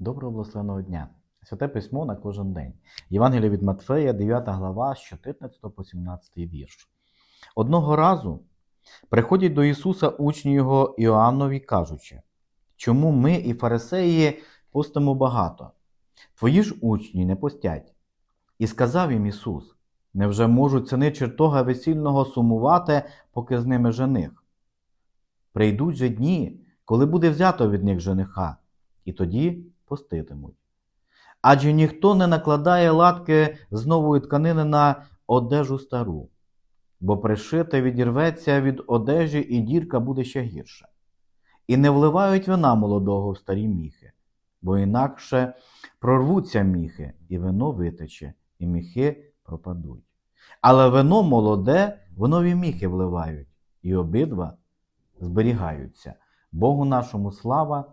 Доброго благословеного дня. Святе письмо на кожен день. Євангелія від Матфея, 9 глава, з 14 по 17 вірш. Одного разу приходять до Ісуса учні його Іоаннові, кажучи, чому ми і фарисеї постимо багато? Твої ж учні не постять. І сказав їм Ісус: Невже можуть сини чертога весільного сумувати, поки з ними жених? Прийдуть же дні, коли буде взято від них жениха, і тоді поститимуть. Адже ніхто не накладає латки з нової тканини на одежу стару, бо пришите відірветься від одежі, і дірка буде ще гірша. І не вливають вина молодого в старі міхи, бо інакше прорвуться міхи, і вино витече, і міхи пропадуть. Але вино молоде в нові міхи вливають, і обидва зберігаються. Богу нашому слава